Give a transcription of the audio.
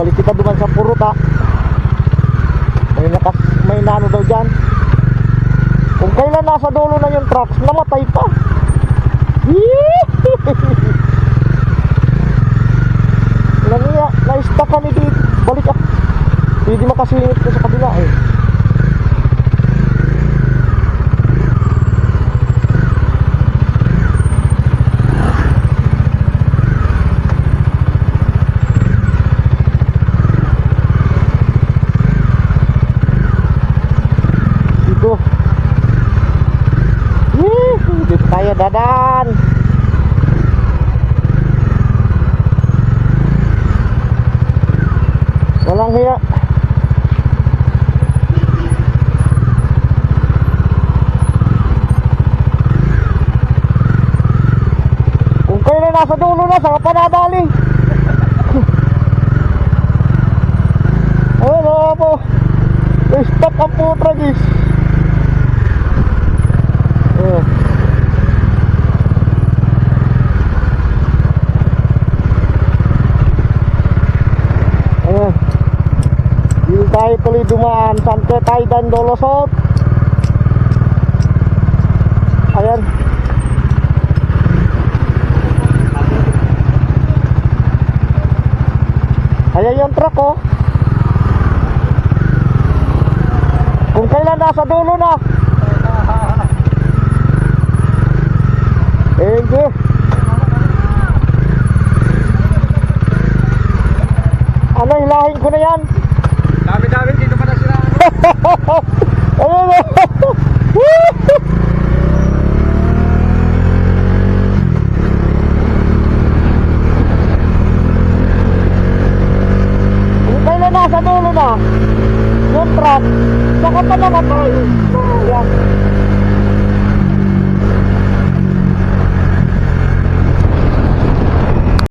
balik kita duman sa puruta. May nakas, may nano daw dyan. Kung kailan nasa dulo na yung trucks, namatay pa. Yee! Naniya, na-stuck kami dito. Balik ah. Hindi makasingit ko sa kabila eh. Dito. Yee! Dito tayo dadan. Walang hiya. Kung kayo na nasa dulo na, saka pa nadali. Ayun, oo po. Stop ang putra, guys. Tayo tuloy dumaan. Sante tayo dan dolosot. Ayan. Ayan yung truck oh. Kung kailan nasa dulo na. You. Ano, hilahin ko na yan. Dami-dami dito pa na sila. Oh. Kung kailan nasa dulo na, yung truck, saka pa namatay. Ayan.